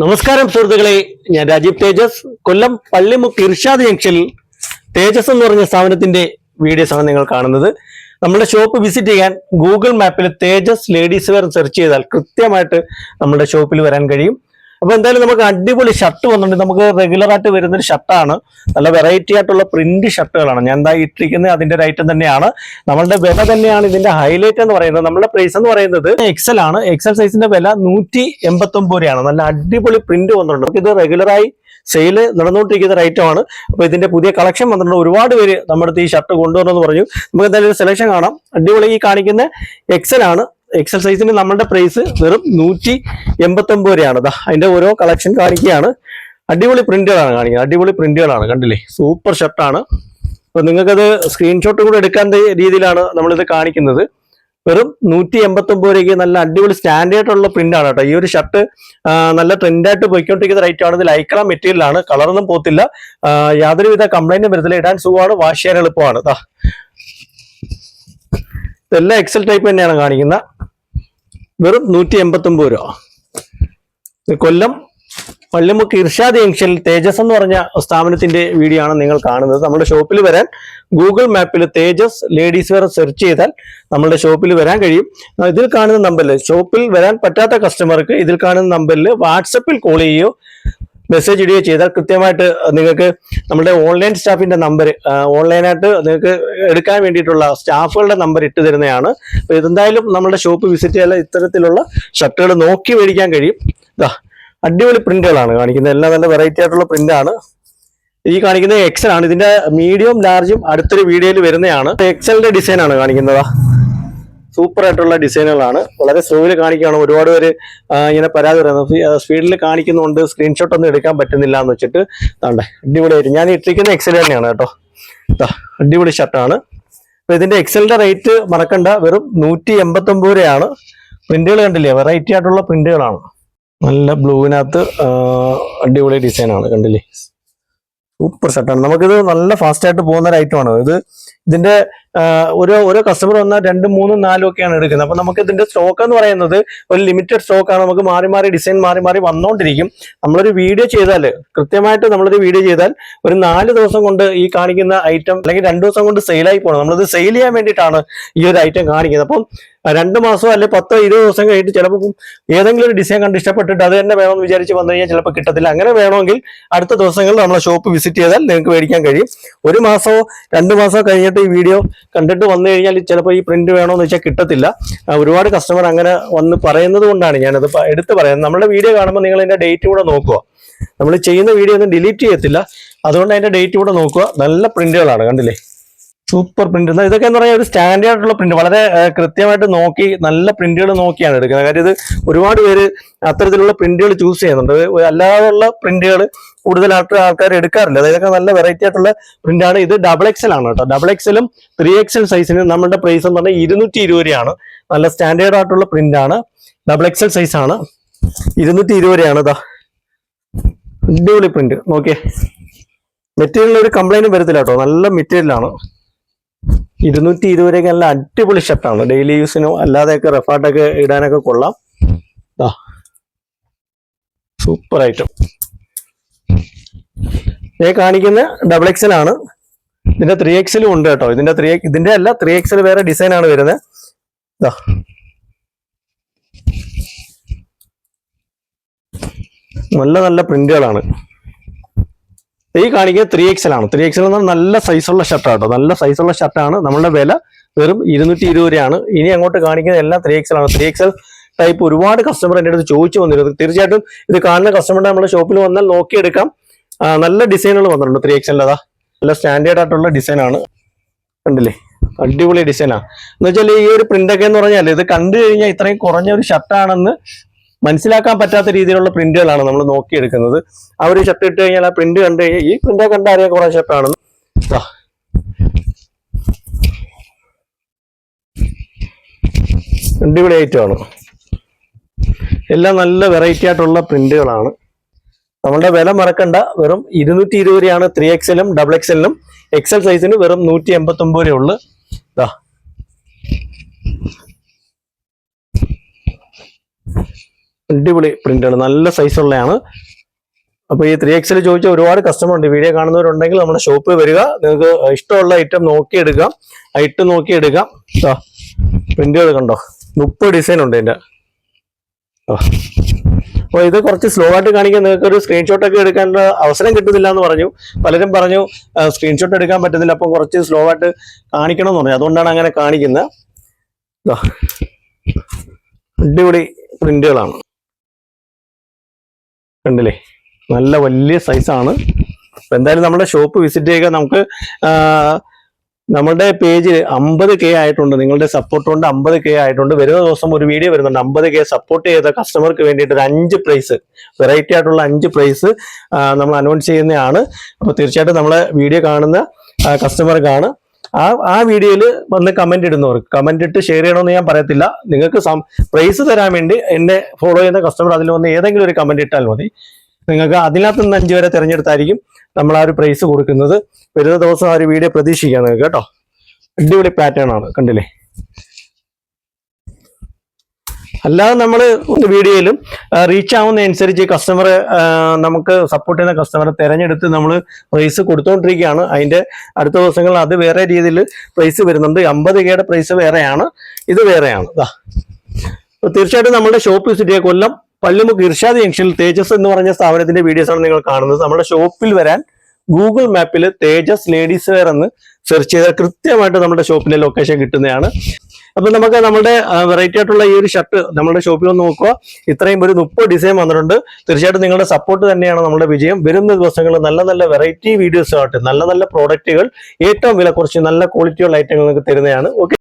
നമസ്കാരം സുഹൃത്തുക്കളെ. ഞാൻ രാജീവ് തേജസ്. കൊല്ലം പള്ളിമുക്ക് ഇർഷാദ് ജംഗ്ഷനിൽ തേജസ് എന്ന് പറഞ്ഞ സ്ഥാപനത്തിന്റെ വീഡിയോസ് ആണ് നിങ്ങൾ കാണുന്നത്. നമ്മുടെ ഷോപ്പ് വിസിറ്റ് ചെയ്യാൻ ഗൂഗിൾ മാപ്പിൽ തേജസ് ലേഡീസ് വെയർ സെർച്ച് ചെയ്താൽ കൃത്യമായിട്ട് നമ്മുടെ ഷോപ്പിൽ വരാൻ കഴിയും. അപ്പൊ എന്തായാലും നമുക്ക് അടിപൊളി ഷർട്ട് വന്നിട്ടുണ്ട്. നമുക്ക് റെഗുലർ ആയിട്ട് വരുന്ന ഒരു ഷർട്ടാണ് നല്ല വെറൈറ്റി ആയിട്ടുള്ള പ്രിന്റ് ഷർട്ടുകളാണ് ഞാൻ എന്താ ഇട്ടിരിക്കുന്നത് അതിന്റെ ഒരു ഐറ്റം തന്നെയാണ്. നമ്മളുടെ വില തന്നെയാണ് ഇതിന്റെ ഹൈലൈറ്റ് എന്ന് പറയുന്നത്. നമ്മുടെ പ്രൈസ് എന്ന് പറയുന്നത് എക്സൽ ആണ്. എക്സൽ സൈസിന്റെ വില നൂറ്റി എൺപത്തി ഒമ്പത് രൂപയാണ്. നല്ല അടിപൊളി പ്രിന്റ് വന്നിട്ടുണ്ട്. നമുക്ക് ഇത് റെഗുലറായി സെയിൽ നടന്നുകൊണ്ടിരിക്കുന്ന ഐറ്റമാണ് ആണ്. അപ്പൊ ഇതിന്റെ പുതിയ കളക്ഷൻ വന്നിട്ടുണ്ട്. ഒരുപാട് പേര് നമ്മുടെ ഈ ഷർട്ട് കൊണ്ടുവരണമെന്ന് പറഞ്ഞു. നമുക്ക് എന്തായാലും സെലക്ഷൻ കാണാം. അടിപൊളി ഈ കാണിക്കുന്ന എക്സൽ ആണ്. എക്സൽ സൈസിന് നമ്മളുടെ പ്രൈസ് വെറും നൂറ്റി എൺപത്തി ഒമ്പത് രൂപയാണ് അതിന്റെ ഓരോ കളക്ഷൻ കാണിക്കുകയാണ്. അടിപൊളി പ്രിന്റുകളാണ് കാണിക്കുന്നത്. അടിപൊളി പ്രിന്റുകളാണ് കണ്ടില്ലേ? സൂപ്പർ ഷർട്ടാണ് അപ്പൊ നിങ്ങൾക്കത് സ്ക്രീൻഷോട്ട് കൂടെ എടുക്കാൻ രീതിയിലാണ് നമ്മളിത് കാണിക്കുന്നത്. വെറും നൂറ്റി എൺപത്തി ഒമ്പത് രൂപയ്ക്ക് നല്ല അടിപൊളി സ്റ്റാൻഡേർഡ് ഉള്ള പ്രിന്റ് ആണ് കേട്ടോ. ഈ ഒരു ഷർട്ട് നല്ല ട്രെൻഡായിട്ട് പോയിക്കൊണ്ടിരിക്കുന്ന റൈറ്റ് ആണ്. ഇത് ലൈക്ര മെറ്റീരിയൽ ആണ്. കളറൊന്നും പോത്തില്ല. യാതൊരുവിധ കംപ്ലൈന്റും വരത്തില്ല. ഇടാൻ സുഖമാണ് വാഷ് ചെയ്യാൻ എളുപ്പമാണ്. ഇതെല്ലാം എക്സൽ ടൈപ്പ് തന്നെയാണ് കാണിക്കുന്ന വെറും നൂറ്റി എൺപത്തി ഒമ്പത് രൂപ കൊല്ലം പള്ളിമുക്ക് ഇർഷാദ് ജംഗ്ഷനിൽ തേജസ് എന്ന് പറഞ്ഞ സ്ഥാപനത്തിന്റെ വീഡിയോ ആണ് നിങ്ങൾ കാണുന്നത്. നമ്മുടെ ഷോപ്പിൽ വരാൻ ഗൂഗിൾ മാപ്പിൽ തേജസ് ലേഡീസ് വെയർ സെർച്ച് ചെയ്താൽ നമ്മുടെ ഷോപ്പിൽ വരാൻ കഴിയും. ഇതിൽ കാണുന്ന നമ്പറിൽ ഷോപ്പിൽ വരാൻ പറ്റാത്ത കസ്റ്റമർക്ക് ഇതിൽ കാണുന്ന നമ്പറിൽ വാട്സപ്പിൽ കോൾ ചെയ്യുകയോ മെസ്സേജ് ഇടുകയോ ചെയ്താൽ കൃത്യമായിട്ട് നിങ്ങൾക്ക് നമ്മുടെ ഓൺലൈൻ സ്റ്റാഫിന്റെ നമ്പർ ഓൺലൈനായിട്ട് നിങ്ങൾക്ക് എടുക്കാൻ വേണ്ടിയിട്ടുള്ള സ്റ്റാഫുകളുടെ നമ്പർ ഇട്ട് തരുന്നതാണ്. അപ്പോൾ ഇതെന്തായാലും നമ്മുടെ ഷോപ്പ് വിസിറ്റ് ചെയ്യാൻ ഇത്തരത്തിലുള്ള ഷർട്ടുകൾ നോക്കി മേടിക്കാൻ കഴിയും. അടിപൊളി പ്രിന്റുകളാണ് കാണിക്കുന്നത്. എല്ലാം നല്ല വെറൈറ്റി ആയിട്ടുള്ള പ്രിന്റ് ആണ് ഈ കാണിക്കുന്നത് എക്സൽ ആണ്. ഇതിന്റെ മീഡിയം ലാർജും അടുത്തൊരു വീഡിയോയിൽ വരുന്നതാണ്. എക്സലിന്റെ ഡിസൈൻ ആണ് കാണിക്കുന്നത്. സൂപ്പർ ആയിട്ടുള്ള ഡിസൈനുകളാണ്. വളരെ സ്ലോയിൽ കാണിക്കുകയാണ്. ഒരുപാട് പേര് ഇങ്ങനെ പരാതി പറയുന്നത് സ്പീഡിൽ കാണിക്കുന്നുണ്ട് സ്ക്രീൻഷോട്ട് ഒന്നും എടുക്കാൻ പറ്റുന്നില്ല എന്ന് വെച്ചിട്ട് താണ്ടെ അടിപൊളിയായിട്ട് ഞാൻ ഇട്ടിരിക്കുന്ന എക്സൽ തന്നെയാണ് കേട്ടോ. അടിപൊളി ഷർട്ടാണ് അപ്പൊ ഇതിന്റെ എക്സലിന്റെ റേറ്റ് മറക്കണ്ട. വെറും നൂറ്റി എൺപത്തി ഒമ്പത് രൂപയാണ്. പ്രിന്റുകൾ കണ്ടില്ലേ? വെറൈറ്റി ആയിട്ടുള്ള പ്രിന്റുകളാണ് നല്ല ബ്ലൂവിനകത്ത് അടിപൊളി ഡിസൈനാണ് കണ്ടില്ലേ? സൂപ്പർ ഷർട്ടാണ് നമുക്കിത് നല്ല ഫാസ്റ്റ് ആയിട്ട് പോകുന്ന ഒരു ഐറ്റമാണ് ഇത് ഇതിന്റെ ഓരോ ഓരോ കസ്റ്റമർ വന്നാൽ രണ്ടും മൂന്നും നാലും ഒക്കെയാണ് എടുക്കുന്നത്. അപ്പൊ നമുക്ക് ഇതിന്റെ സ്റ്റോക്ക് എന്ന് പറയുന്നത് ഒരു ലിമിറ്റഡ് സ്റ്റോക്ക് ആണ്. നമുക്ക് മാറി മാറി ഡിസൈൻ മാറി മാറി വന്നുകൊണ്ടിരിക്കും നമ്മളൊരു വീഡിയോ ചെയ്താൽ കൃത്യമായിട്ട് നമ്മളൊരു വീഡിയോ ചെയ്താൽ ഒരു നാല് ദിവസം കൊണ്ട് ഈ കാണിക്കുന്ന ഐറ്റം അല്ലെങ്കിൽ രണ്ടു ദിവസം കൊണ്ട് സെയിലായി പോകണം നമ്മളത് സെയിൽ ചെയ്യാൻ വേണ്ടിയിട്ടാണ് ഈ ഒരു ഐറ്റം കാണിക്കുന്നത്. അപ്പം രണ്ട് മാസമോ അല്ലെ പത്തോ ഇരുപത് ദിവസം കഴിഞ്ഞിട്ട് ചിലപ്പോൾ ഏതെങ്കിലും ഒരു ഡിസൈൻ കണ്ട് ഇഷ്ടപ്പെട്ടിട്ട് അത് തന്നെ വേണമെന്ന് വിചാരിച്ച് വന്നു കഴിഞ്ഞാൽ ചിലപ്പോൾ കിട്ടത്തില്ല. അങ്ങനെ വേണമെങ്കിൽ അടുത്ത ദിവസങ്ങളിൽ നമ്മളെ ഷോപ്പ് വിസിറ്റ് ചെയ്താൽ നിങ്ങൾക്ക് മേടിക്കാൻ കഴിയും. ഒരു മാസമോ രണ്ട് മാസമോ കഴിഞ്ഞിട്ട് ഈ വീഡിയോ കണ്ടിട്ട് വന്നു കഴിഞ്ഞാൽ ചിലപ്പോൾ ഈ പ്രിന്റ് വേണമെന്ന് വെച്ചാൽ കിട്ടത്തില്ല. ഒരുപാട് കസ്റ്റമർ അങ്ങനെ വന്ന് പറയുന്നത് കൊണ്ടാണ് ഞാനത് എടുത്ത് പറയുന്നത്. നമ്മുടെ വീഡിയോ കാണുമ്പോൾ നിങ്ങൾ അതിന്റെ ഡേറ്റ് കൂടെ നോക്കുക. നമ്മൾ ചെയ്യുന്ന വീഡിയോ ഒന്നും ഡിലീറ്റ് ചെയ്യത്തില്ല. അതുകൊണ്ട് അതിന്റെ ഡേറ്റ് കൂടെ നോക്കുക. നല്ല പ്രിന്റുകളാണ് കണ്ടില്ലേ? Super print. ഇതൊക്കെ എന്ന് പറഞ്ഞാൽ ഒരു സ്റ്റാൻഡേർഡ് ആയിട്ടുള്ള പ്രിന്റ് വളരെ കൃത്യമായിട്ട് നോക്കി നല്ല പ്രിന്റുകൾ നോക്കിയാണ് എടുക്കുന്നത്. കാര്യം ഇത് ഒരുപാട് പേര് അത്തരത്തിലുള്ള പ്രിന്റുകൾ ചൂസ് ചെയ്യുന്നുണ്ട്. അല്ലാതെയുള്ള പ്രിന്റുകൾ കൂടുതലായിട്ട് ആൾക്കാർ എടുക്കാറില്ല. അതായത് ഇതൊക്കെ നല്ല വെറൈറ്റി ആയിട്ടുള്ള പ്രിന്റാണ് ഇത് ഡബിൾ എക്സൽ ആണ് കേട്ടോ. ഡബിൾ എക്സലും ത്രീ എക്സൽ സൈസിന് നമ്മുടെ പ്രൈസ് എന്ന് പറഞ്ഞാൽ ഇരുന്നൂറ്റി ഇരുപത് രൂപയാണ്. നല്ല സ്റ്റാൻഡേർഡ് ആയിട്ടുള്ള പ്രിന്റ് ആണ്. ഡബിൾ എക്സൽ സൈസ് ആണ്. ഇരുന്നൂറ്റി ഇരുപത് രൂപയാണ് ഇതാ. അടിപൊളി പ്രിന്റ് നോക്കിയേ. മെറ്റീരിയലിൽ ഒരു കംപ്ലൈന്റും വരത്തില്ല കേട്ടോ. നല്ല മെറ്റീരിയലാണ് ഇരുന്നൂറ്റി ഇരുപത് രൂപയ്ക്ക് നല്ല അടിപൊളി ഷർട്ടാണ് ഡെയിലി യൂസിനോ അല്ലാതെയൊക്കെ റെഫാർട്ടൊക്കെ ഇടാനൊക്കെ കൊള്ളാം. ദാ. സൂപ്പർ ഐറ്റം ഞാൻ കാണിക്കുന്ന ഡബിൾ എക്സൽ ആണ്. ഇതിന്റെ ത്രീ എക്സലും ഉണ്ട് കേട്ടോ. ഇതിന്റെ ത്രീ ഇതിന്റെ അല്ല ത്രീ എക്സൽ വേറെ ഡിസൈൻ ആണ് വരുന്നത്. നല്ല നല്ല പ്രിന്റുകളാണ് ഈ കാണിക്കുന്നത് ത്രീ എക്സൽ ആണ്. ത്രീ എക്സൽ എന്ന് നല്ല സൈസുള്ള ഷർട്ടാണ് കേട്ടോ നല്ല സൈസുള്ള ഷർട്ടാണ് നമ്മളുടെ വില വെറും ഇരുന്നൂറ്റി ഇരുപത് രൂപയാണ്. ഇനി അങ്ങോട്ട് കാണിക്കുന്നത് എല്ലാം ത്രീ എക്സൽ ആണ്. ത്രീ എക്സൽ ടൈപ്പ് ഒരുപാട് കസ്റ്റമർ എന്റെ അടുത്ത് ചോദിച്ചു വന്നിരുന്നു. തീർച്ചയായിട്ടും ഇത് കാണുന്ന കസ്റ്റമറുടെ നമ്മുടെ ഷോപ്പിൽ വന്നാൽ നോക്കിയെടുക്കാം. നല്ല ഡിസൈനുകൾ വന്നിട്ടുണ്ട് ത്രീ എക്സൽ അതാ. നല്ല സ്റ്റാൻഡേർഡ് ആയിട്ടുള്ള ഡിസൈനാണ് കണ്ടില്ലേ? അടിപൊളി ഡിസൈനാണ് എന്ന് വെച്ചാൽ ഈ ഒരു പ്രിന്റ് ഒക്കെ എന്ന് പറഞ്ഞാൽ ഇത് കണ്ടു കഴിഞ്ഞാൽ ഇത്രയും കുറഞ്ഞ ഒരു ഷർട്ടാണെന്ന് മനസ്സിലാക്കാൻ പറ്റാത്ത രീതിയിലുള്ള പ്രിന്റുകളാണ് നമ്മൾ നോക്കിയെടുക്കുന്നത്. ആ ഒരു ഷർട്ട് ഇട്ട് കഴിഞ്ഞാൽ ആ പ്രിന്റ് കണ്ടു കഴിഞ്ഞാൽ ഈ പ്രിന്റ് കണ്ട അറിയാൻ കുറെ ഷർട്ടാണെന്ന്. അടിപൊളി ഐറ്റമാണ് എല്ലാം നല്ല വെറൈറ്റി ആയിട്ടുള്ള പ്രിന്റുകളാണ് നമ്മളുടെ വില മറക്കണ്ട. വെറും ഇരുന്നൂറ്റി ഇരുപത് രൂപയാണ് ത്രീ എക്സലും ഡബിൾ എക്സലിനും എക്സൽ സൈസിന് വെറും നൂറ്റി എൺപത്തി ഒമ്പത് രൂപ ദാ. അടിപൊളി പ്രിന്റാണ്. നല്ല സൈസ് ഉള്ളതാണ് അപ്പൊ ഈ ത്രീ എക്സിൽ ചോദിച്ച ഒരുപാട് കസ്റ്റമർ ഉണ്ട്. വീഡിയോ കാണുന്നവരുണ്ടെങ്കിൽ നമ്മുടെ ഷോപ്പിൽ വരിക. നിങ്ങൾക്ക് ഇഷ്ടമുള്ള ഐറ്റം നോക്കിയെടുക്കാം. ഐറ്റം നോക്കിയെടുക്കാം. പ്രിന്റുകൾ കണ്ടോ? മുപ്പത് ഡിസൈൻ ഉണ്ട് ഇതിന്റെ. അപ്പോൾ ഇത് കുറച്ച് സ്ലോ ആയിട്ട് കാണിക്കാൻ നിങ്ങൾക്ക് ഒരു സ്ക്രീൻഷോട്ട് ഒക്കെ എടുക്കാനുള്ള അവസരം കിട്ടുന്നില്ല എന്ന് പറഞ്ഞു. പലരും പറഞ്ഞു സ്ക്രീൻഷോട്ട് എടുക്കാൻ പറ്റുന്നില്ല. അപ്പം കുറച്ച് സ്ലോ ആയിട്ട് കാണിക്കണം എന്ന് പറഞ്ഞു. അതുകൊണ്ടാണ് അങ്ങനെ കാണിക്കുന്നത്. അടിപൊളി പ്രിന്റുകളാണ് കണ്ടില്ലേ? നല്ല വലിയ സൈസാണ് അപ്പം എന്തായാലും നമ്മുടെ ഷോപ്പ് വിസിറ്റ് ചെയ്യുക. നമുക്ക് നമ്മുടെ പേജിൽ അമ്പത് കെ ആയിട്ടുണ്ട്. നിങ്ങളുടെ സപ്പോർട്ട് കൊണ്ട് അമ്പത് കെ ആയിട്ടുണ്ട്. വരുന്ന ദിവസം ഒരു വീഡിയോ വരുന്നുണ്ട്. അമ്പത് കെ സപ്പോർട്ട് ചെയ്ത കസ്റ്റമർക്ക് വേണ്ടിയിട്ട് ഒരു അഞ്ച് പ്രൈസ് വെറൈറ്റി ആയിട്ടുള്ള അഞ്ച് പ്രൈസ് നമ്മൾ അനൗൺസ് ചെയ്യുന്നതാണ്. അപ്പോൾ തീർച്ചയായിട്ടും നമ്മളെ വീഡിയോ കാണുന്ന കസ്റ്റമർക്കാണ് ആ ആ വീഡിയോയിൽ വന്ന് കമന്റ് ഇടുന്നവർക്ക്. കമന്റ് ഇട്ട് ഷെയർ ചെയ്യണമെന്ന് ഞാൻ പറയത്തില്ല. നിങ്ങൾക്ക് പ്രൈസ് തരാൻ വേണ്ടി എന്നെ ഫോളോ ചെയ്യുന്ന കസ്റ്റമർ അതിൽ വന്ന് ഏതെങ്കിലും ഒരു കമന്റ് ഇട്ടാൽ മതി. നിങ്ങൾക്ക് അതിനകത്ത് നിന്ന് അഞ്ച് വരെ തിരഞ്ഞെടുത്തായിരിക്കും നമ്മൾ ആ ഒരു പ്രൈസ് കൊടുക്കുന്നത്. വരുന്ന ദിവസം ആ ഒരു വീഡിയോ പ്രതീക്ഷിക്കാം നിങ്ങൾക്ക് കേട്ടോ. അടിപൊളി പാറ്റേൺ ആണ് കണ്ടില്ലേ? അല്ലാതെ നമ്മൾ വീഡിയോയിലും റീച്ച് ആവുന്ന അനുസരിച്ച് കസ്റ്റമർ നമുക്ക് സപ്പോർട്ട് ചെയ്യുന്ന കസ്റ്റമറെ തിരഞ്ഞെടുത്ത് നമ്മൾ പ്രൈസ് കൊടുത്തുകൊണ്ടിരിക്കുകയാണ് അതിന്റെ അടുത്ത ദിവസങ്ങളിൽ അത് വേറെ രീതിയിൽ പ്രൈസ് വരുന്നുണ്ട്. അമ്പത് കെയുടെ പ്രൈസ് വേറെയാണ്. ഇത് വേറെയാണ്. ദാ. അപ്പൊ തീർച്ചയായിട്ടും നമ്മുടെ ഷോപ്പ് വിസിറ്റ് കൊല്ലം പള്ളിമുക്ക് ഇർഷാദ് ജംഗ്ഷനിൽ തേജസ് എന്ന് പറഞ്ഞ സ്ഥാപനത്തിന്റെ വീഡിയോസ് ആണ് നിങ്ങൾ കാണുന്നത്. നമ്മുടെ ഷോപ്പിൽ വരാൻ ഗൂഗിൾ മാപ്പിൽ തേജസ് ലേഡീസ് വെയർ എന്ന് സെർച്ച് ചെയ്താൽ കൃത്യമായിട്ട് നമ്മുടെ ഷോപ്പിന്റെ ലൊക്കേഷൻ കിട്ടുന്നതാണ്. അപ്പൊ നമുക്ക് നമ്മുടെ വെറൈറ്റി ആയിട്ടുള്ള ഈ ഒരു ഷർട്ട് നമ്മുടെ ഷോപ്പിൽ ഒന്ന് നോക്കുക. ഇത്രയും ഒരു മുപ്പത് ഡിസൈൻ വന്നിട്ടുണ്ട്. തീർച്ചയായിട്ടും നിങ്ങളുടെ സപ്പോർട്ട് തന്നെയാണ് നമ്മുടെ വിജയം. വരുന്ന ദിവസങ്ങളിൽ നല്ല നല്ല വെറൈറ്റി വീഡിയോസ് ആയിട്ട് നല്ല നല്ല പ്രോഡക്റ്റുകൾ ഏറ്റവും വില കുറച്ച് നല്ല ക്വാളിറ്റിയുള്ള ഐറ്റങ്ങൾ നിങ്ങൾക്ക് തരുന്നതാണ്. ഓക്കെ